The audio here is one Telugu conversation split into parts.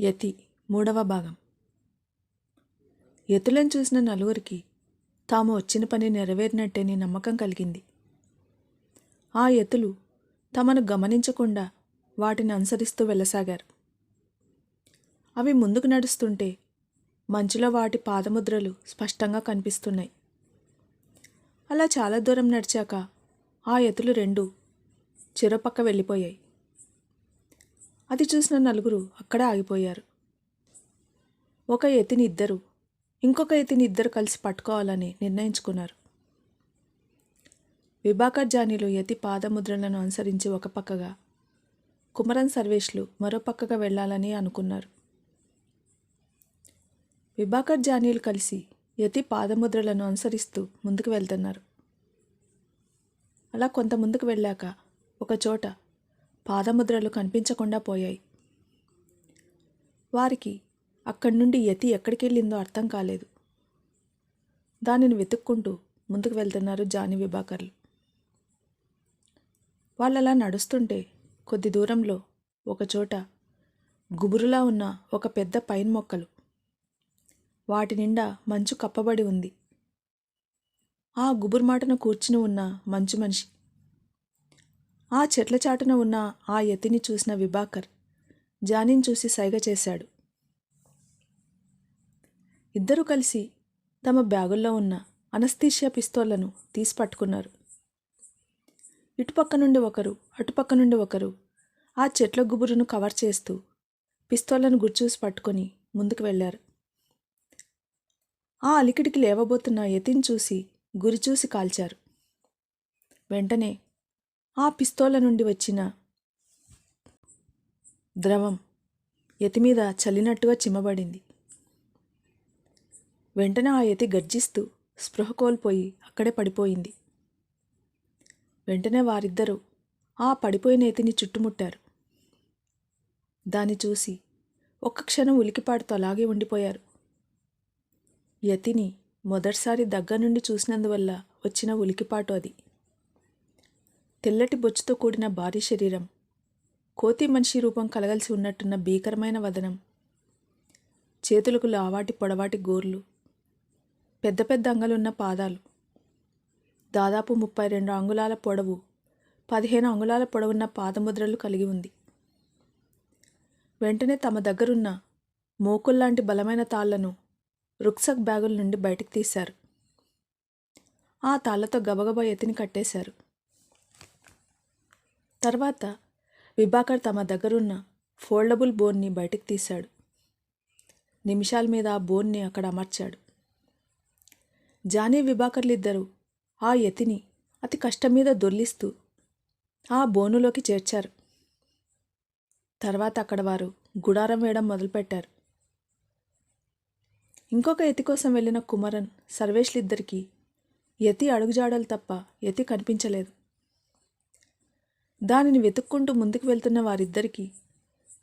యతి మూడవ భాగం. యతులను చూసిన నలుగురికి తాము వచ్చిన పని నెరవేరినట్టేని నమ్మకం కలిగింది. ఆ యతులు తమను గమనించకుండా వాటిని అనుసరిస్తూ వెళ్ళసాగారు. అవి ముందుకు నడుస్తుంటే మంచులో వాటి పాదముద్రలు స్పష్టంగా కనిపిస్తున్నాయి. అలా చాలా దూరం నడిచాక ఆ యతులు రెండు చెరపక్క వెళ్ళిపోయాయి. అది చూసిన నలుగురు అక్కడే ఆగిపోయారు. ఒక ఎతిని ఇద్దరు ఇంకొక ఎతిని ఇద్దరు కలిసి పట్టుకోవాలని నిర్ణయించుకున్నారు. విభాకర్ జానీలు యతి పాదముద్రలను అనుసరించి ఒక పక్కగా కుమరన్ సర్వేష్లు మరో పక్కగా వెళ్ళాలని అనుకున్నారు. విభాకర్ జానీలు కలిసి యతి పాదముద్రలను అనుసరిస్తూ ముందుకు వెళ్తున్నారు. అలా కొంత ముందుకు వెళ్ళాక ఒక చోట పాదముద్రలు కనిపించకుండా పోయాయి. వారికి అక్కడి నుండి యతి ఎక్కడికెళ్ళిందో అర్థం కాలేదు. దానిని వెతుక్కుంటూ ముందుకు వెళ్తున్నారు జాని విభాకర్లు. వాళ్ళు అలా నడుస్తుంటే కొద్ది దూరంలో ఒకచోట గుబురులా ఉన్న ఒక పెద్ద పైన్ మొక్కలు. వాటి నిండా మంచు కప్పబడి ఉంది. ఆ గుబురు మాటన కూర్చుని ఉన్న మంచు మనిషి ఆ చెట్ల చాటున ఉన్న ఆ ఎత్తిని చూసిన విభాకర్ జానిని చూసి సైగ చేశాడు. ఇద్దరూ కలిసి తమ బ్యాగుల్లో ఉన్న అనస్థీషియా పిస్తోళ్ళను తీసి పట్టుకున్నారు. ఇటుపక్క నుండి ఒకరు అటుపక్క నుండి ఒకరు ఆ చెట్ల గుబురును కవర్ చేస్తూ పిస్తోళ్ళను గుర్చూసి పట్టుకొని ముందుకు వెళ్ళారు. ఆ అలికిడికి లేవబోతున్న యతిని చూసి గురి చూసి కాల్చారు. వెంటనే ఆ పిస్తోల నుండి వచ్చిన ద్రవం ఎతి మీద చల్లినట్టుగా చిమ్మబడింది. వెంటనే ఆ యతి గర్జిస్తూ స్పృహ కోల్పోయి అక్కడే పడిపోయింది. వెంటనే వారిద్దరూ ఆ పడిపోయిన యతిని చుట్టుముట్టారు. దాన్ని చూసి ఒక్క క్షణం ఉలికిపాటుతో అలాగే ఉండిపోయారు. యతిని మొదటిసారి దగ్గర నుండి చూసినందువల్ల వచ్చిన ఉలికిపాటు అది. తెల్లటి బొచ్చుతో కూడిన భారీ శరీరం. కోతి మనిషి రూపం కలగలిసి ఉన్నట్టున్న భీకరమైన వదనం. చేతులకు లావాటి పొడవాటి గోర్లు. పెద్ద పెద్ద అంగలున్న పాదాలు. దాదాపు ముప్పై రెండు అంగుళాల పొడవు పదిహేను అంగుళాల పొడవున్న పాదముద్రలు కలిగి ఉంది. వెంటనే తమ దగ్గరున్న మోకుల్లాంటి బలమైన తాళ్ళను రుక్సక్ బ్యాగుల నుండి బయటకు తీశారు. ఆ తాళ్ళతో గబగబా ఎత్తిని కట్టేశారు. తర్వాత విభాకర్ తమ దగ్గరున్న ఫోల్డబుల్ బోన్ని బయటికి తీశాడు. నిమిషాల మీద ఆ బోన్ని అక్కడ అమర్చాడు. జానీ విభాకర్లిద్దరూ ఆ ఎతిని అతి కష్టం మీద దొర్లిస్తూ ఆ బోనులోకి చేర్చారు. తర్వాత అక్కడ వారు గుడారం వేయడం మొదలుపెట్టారు. ఇంకొక యతి కోసం వెళ్ళిన కుమరన్ సర్వేష్లిద్దరికీ యతి అడుగుజాడలు తప్ప యతి కనిపించలేదు. దానిని వెతుక్కుంటూ ముందుకు వెళ్తున్న వారిద్దరికీ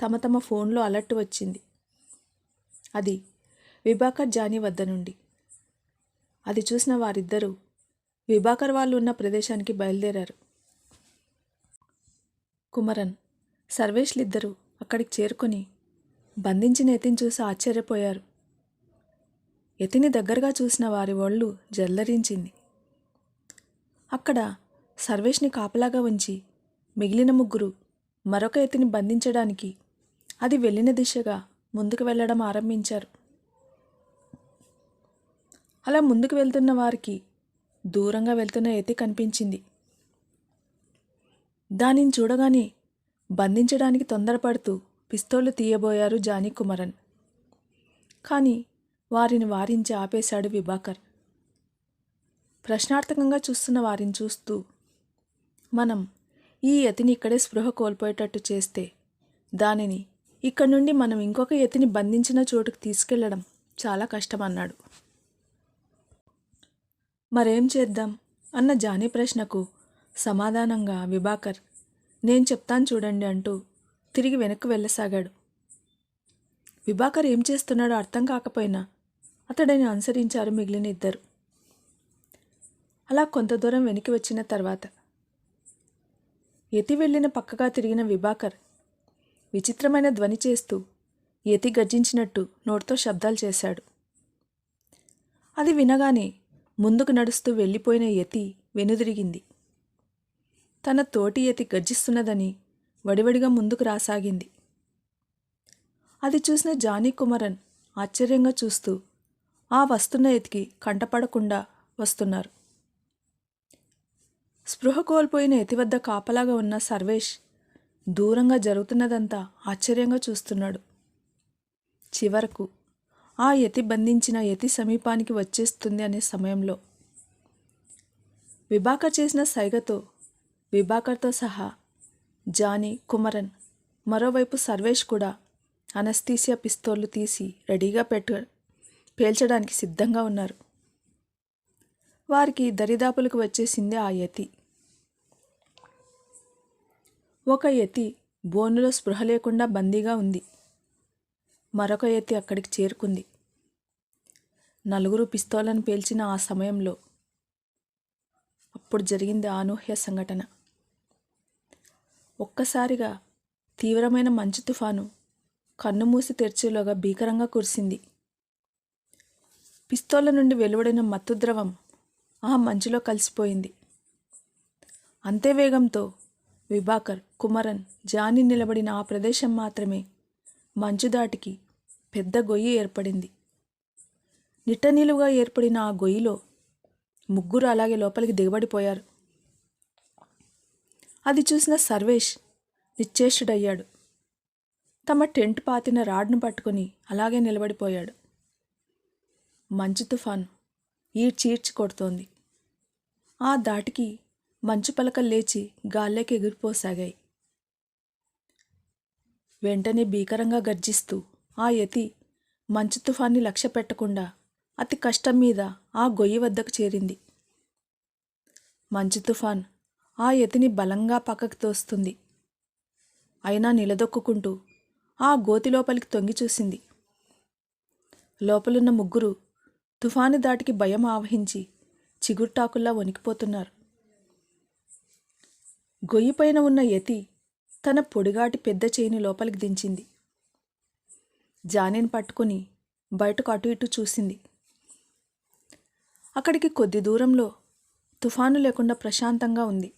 తమ తమ ఫోన్లో అలర్ట్ వచ్చింది. అది విభాకర్ జానీ వద్ద నుండి. అది చూసిన వారిద్దరూ విభాకర్ వాళ్ళు ఉన్న ప్రదేశానికి బయలుదేరారు. కుమరన్ సర్వేష్లిద్దరూ అక్కడికి చేరుకొని బంధించిన ఎతిని చూసి ఆశ్చర్యపోయారు. ఎతిని దగ్గరగా చూసిన వారి ఒళ్ళు జల్లరించింది. అక్కడ సర్వేష్ని కాపలాగా ఉంచి మిగిలిన ముగ్గురు మరొక ఎత్తిని బంధించడానికి అది వెళ్ళిన దిశగా ముందుకు వెళ్ళడం ఆరంభించారు. అలా ముందుకు వెళ్తున్న వారికి దూరంగా వెళ్తున్న ఎత్తి కనిపించింది. దానిని చూడగానే బంధించడానికి తొందరపడుతూ పిస్తోలు తీయబోయారు జానీ కుమరన్ కానీ వారిని వారించి ఆపేశాడు విభాకర్. ప్రశ్నార్థకంగా చూస్తున్న వారిని చూస్తూ మనం ఈ యతిని ఇక్కడే స్పృహ కోల్పోయేటట్టు చేస్తే దానిని ఇక్కడ నుండి మనం ఇంకొక యతిని బంధించిన చోటుకు తీసుకెళ్ళడం చాలా కష్టం అన్నాడు మరేం చేద్దాం? అన్న జానీ ప్రశ్నకు సమాధానంగా విభాకర్ నేను చెప్తాను చూడండి అంటూ తిరిగి వెనక్కి వెళ్ళసాగాడు. విభాకర్ ఏం చేస్తున్నాడో అర్థం కాకపోయినా అతడిని అనుసరించారు మిగిలిన ఇద్దరు. అలా కొంత దూరం వెనక్కి వచ్చిన తర్వాత ఎతి వెళ్ళిన పక్కగా తిరిగిన విభాకర్ విచిత్రమైన ధ్వని చేస్తూ యతి గర్జించినట్టు నోటితో శబ్దాలు చేశాడు. అది వినగానే ముందుకు నడుస్తూ వెళ్ళిపోయిన యతి వెనుదిరిగింది. తన తోటి యతి గర్జిస్తున్నదని వడివడిగా ముందుకు రాసాగింది. అది చూసిన జానీ కుమరన్ ఆశ్చర్యంగా చూస్తూ ఆ వస్తున్న ఎతికి కంటపడకుండా వస్తున్నారు. స్పృహ కోల్పోయిన ఎతి వద్ద కాపలాగా ఉన్న సర్వేష్ దూరంగా జరుగుతున్నదంతా ఆశ్చర్యంగా చూస్తున్నాడు. చివరకు ఆ యతి బంధించిన యతి సమీపానికి వచ్చేస్తుంది అనే సమయంలో విభాకర్ చేసిన సైగతో విభాకర్తో సహా జానీ కుమరన్ మరోవైపు సర్వేష్ కూడా అనస్థీసియా పిస్తోళ్ళు తీసి రెడీగా పెట్ట పేల్చడానికి సిద్ధంగా ఉన్నారు. వారికి దరిదాపులకు వచ్చేసింది ఆ యతి. ఒక యతి బోనులో స్పృహ లేకుండా బందీగా ఉంది. మరొక యతి అక్కడికి చేరుకుంది. నలుగురు పిస్తోలను పేల్చిన ఆ సమయంలో అప్పుడు జరిగింది అనూహ్య సంఘటన. ఒక్కసారిగా తీవ్రమైన మంచు తుఫాను కన్నుమూసి తెరిచేలోగా భీకరంగా కురిసింది. పిస్తోల నుండి వెలువడిన మత్తు ద్రవం ఆ మంచులో కలిసిపోయింది. అంతే వేగంతో విభాకర్ కుమరన్ జాని నిలబడిన ఆ ప్రదేశం మాత్రమే మంచు దాటికి పెద్ద గొయ్యి ఏర్పడింది. నిట్టనిలువుగా ఏర్పడిన ఆ గొయ్యిలో ముగ్గురు అలాగే లోపలికి దిగబడిపోయారు. అది చూసిన సర్వేష్ నిశ్చేష్టుడయ్యాడు. తమ టెంట్ పాతిన రాడ్ను పట్టుకుని అలాగే నిలబడిపోయాడు. మంచు తుఫాను ఈడ్చీడ్చి కొడుతోంది. ఆ దాటికి మంచు పలకలు లేచి గాల్లోకి ఎగిరిపోసాగాయి. వెంటనే భీకరంగా గర్జిస్తూ ఆ యతి మంచు తుఫాన్ని లక్ష్య పెట్టకుండా అతి కష్టం మీద ఆ గొయ్యి వద్దకు చేరింది. మంచు తుఫాన్ ఆ యతిని బలంగా పక్కకు తోస్తుంది. అయినా నిలదొక్కుంటూ ఆ గోతి లోపలికి తొంగి చూసింది. లోపలున్న ముగ్గురు తుఫాను దాటికి భయం ఆవహించి చిగుర్టాకుల్లా వణికిపోతున్నారు. గొయ్యిపైన ఉన్న యతి తన పొడిగాటి పెద్ద చేయిని లోపలికి దించింది. జానీని పట్టుకుని బయటకు అటు ఇటు చూసింది. అక్కడికి కొద్ది దూరంలో తుఫాను లేకుండా ప్రశాంతంగా ఉంది.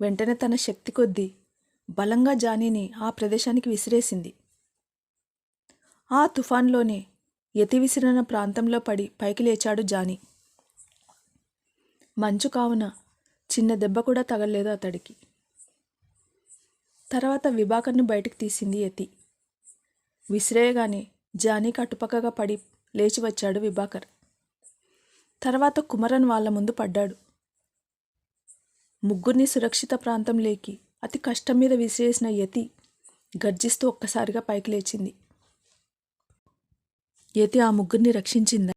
వెంటనే తన శక్తి కొద్దీ బలంగా జానీని ఆ ప్రదేశానికి విసిరేసింది. ఆ తుఫాన్లోనే ఎతి విసిరిన ప్రాంతంలో పడి పైకి లేచాడు జానీ. మంచు కావున చిన్న దెబ్బ కూడా తగలలేదు అతడికి. తర్వాత విభాకర్ని బయటికి తీసింది యతి. విసిరేయగానే జానీకి అటుపక్కగా పడి లేచి వచ్చాడు విభాకర్. తర్వాత కుమరన్ వాళ్ళ ముందు పడ్డాడు. ముగ్గురిని సురక్షిత ప్రాంతం లేకి అతి కష్టం మీద విసిరేసిన యతి గర్జిస్తూ ఒక్కసారిగా పైకి లేచింది. యతి ఆ ముగ్గురిని రక్షించిందా?